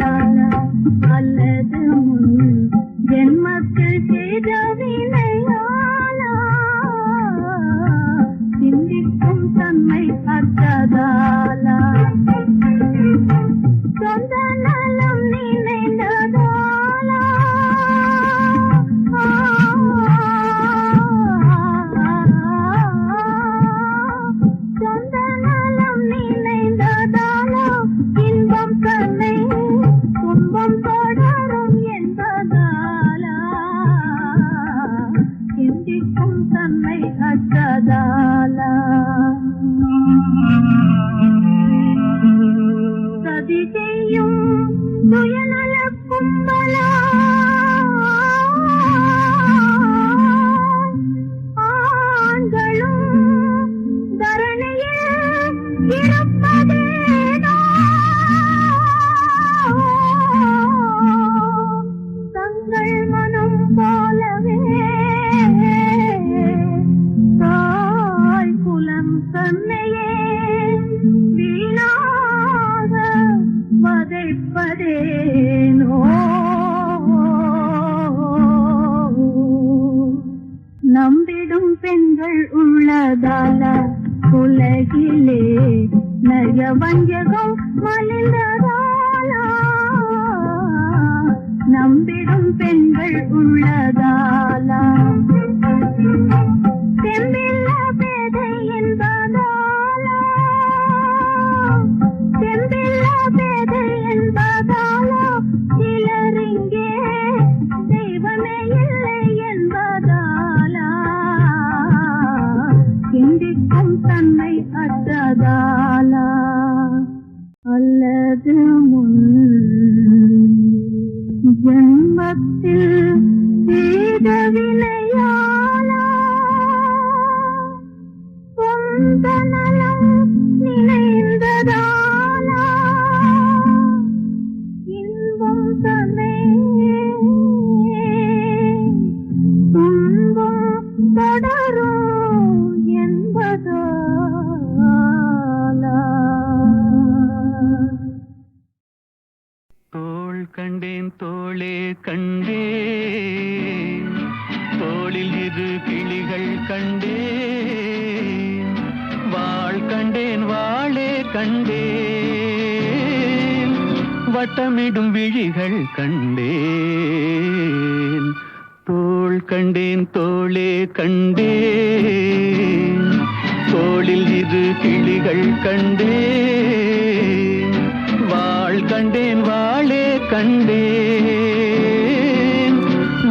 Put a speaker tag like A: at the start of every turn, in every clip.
A: तारा अल्लाह ಕದ கொண்டேனோ நம்பிடும் பெண்கள் உள்ளதால? உலகிலே நய வஞ்சகம் தன்னை தன்மை அற்றதாலா? அல்லது முன் ஜென்மத்தில் செய்த வினையாலா? சொந்த
B: தோள் கண்டேன் தோளே கண்டேன். தோளில் இரு கிளிகள் கண்டேன். வாழ் கண்டேன் வாழே கண்டேன். வட்டமிடும் விழிகள் கண்டேன். தோள் கண்டேன் தோளே கண்டேன். தோளில் இரு கிளிகள் கண்டேன். கண்டேன்.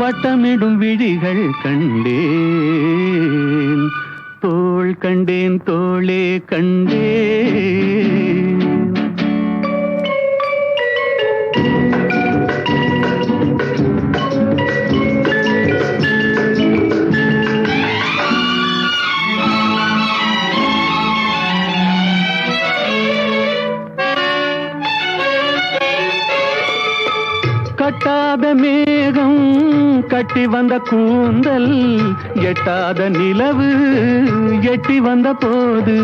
B: வட்டமிடும் விழிகள் கண்டேன். தோள் கண்டேன் தோளே கண்டேன். எட்டி வந்த கூந்தல் எட்டாத நிலவு எட்டி வந்த போது.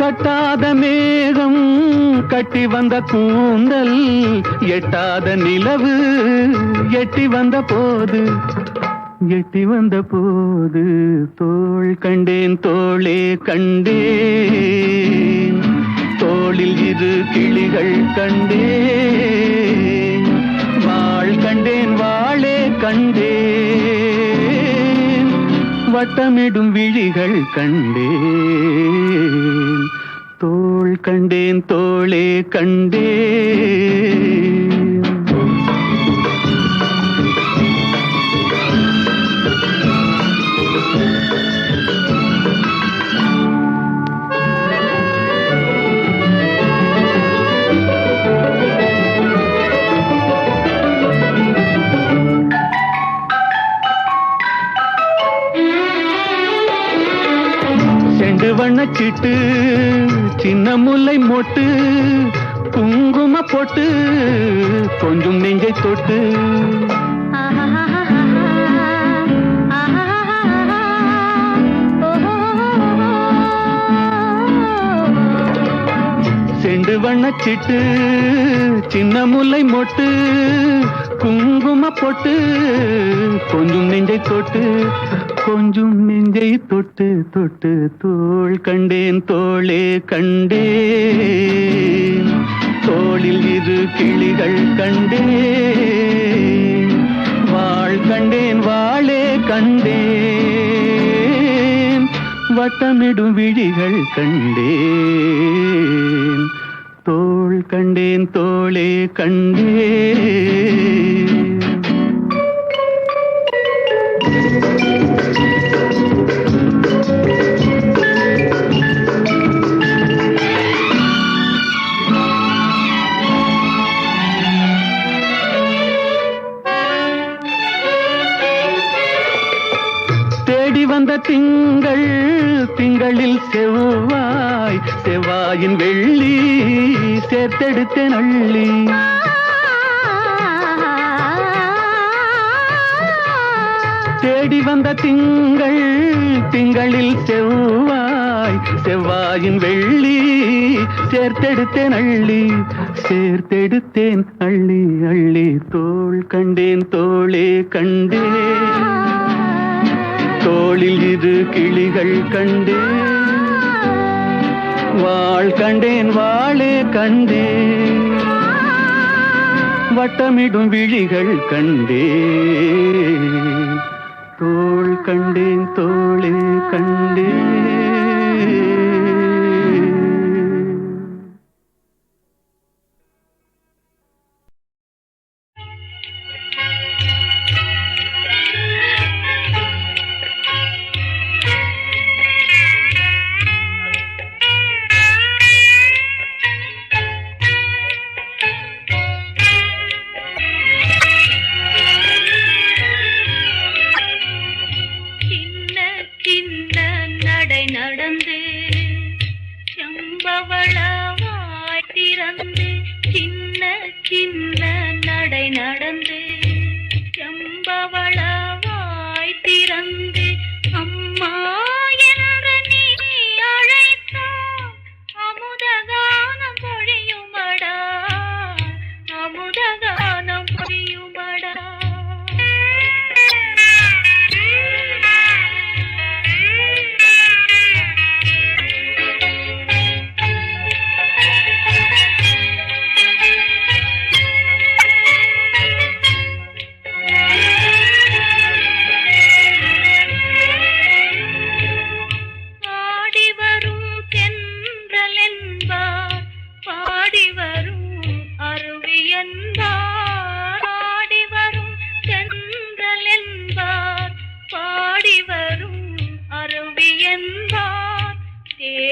B: கட்டாத மேகம் கட்டி வந்த கூந்தல் எட்டாத நிலவு எட்டி வந்த போது. எட்டி வந்த போது தோள் கண்டேன் தோளே கண்டேன். தோளில் இரு கிளிகள் கண்டேன். வாழ் கண்டேன் வாழே கண்டேன். வட்டமிடும் விழிகள் கண்டேன். தோள் கண்டேன் தோளே கண்டேன். வண்ணச்சிட்டு சின்ன முல்லை மொட்டு குங்கும போட்டு கொஞ்சம் நெஞ்சை தொட்டு. செண்டு வண்ணச்சிட்டு சின்ன முல்லை மொட்டு குங்கும போட்டு கொஞ்சம் நெஞ்சை தொட்டு. கொஞ்சம் நெஞ்சை தொட்டு தொட்டு தோள் கண்டேன் தோளே கண்டேன். தோளில் இரு கிளிகள் கண்டேன். வாழ் கண்டேன் வாளே கண்டேன். வட்டமிடும் விழிகள் கண்டேன். தோள் கண்டேன் தோளே கண்டேன். சேர்த்தெடுத்தேன் நள்ளி தேடி வந்த திங்கள் திங்களில் செவ்வாய் செவ்வாயின் வெள்ளி. சேர்த்தெடுத்தேன் அள்ளி சேர்த்தெடுத்தேன் அள்ளி அள்ளி. தோள் கண்டேன் தோளே கண்டேன். தோளில் இரு கிளிகள் கண்டேன். வாழ் கண்டேன் வாளே கண்டேன். வட்டமிடும் விழிகள் கண்டே தோள் கண்டேன் தோளே கண்டேன்.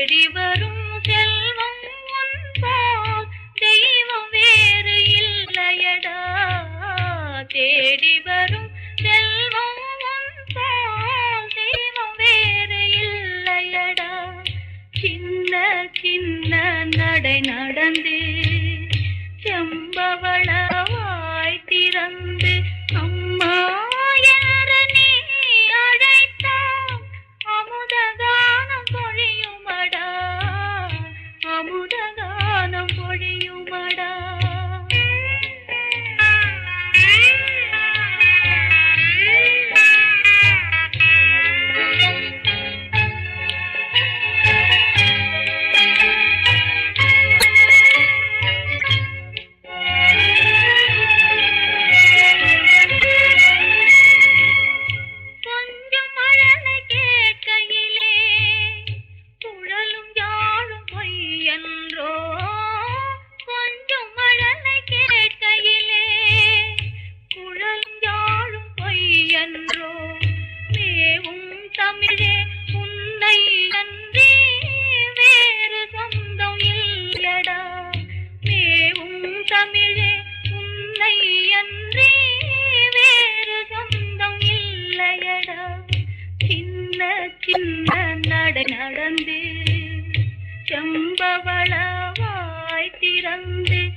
A: தேடி வரும் தமிழே உன்னை நன்றி. வேறு சொந்தம் இல்லடா. மேவும் தமிழே உன்னை அன்றி. வேறு சொந்தம் இல்லையடா. சின்ன சின்ன நட நடந்து செம்பவளவாய் திறந்து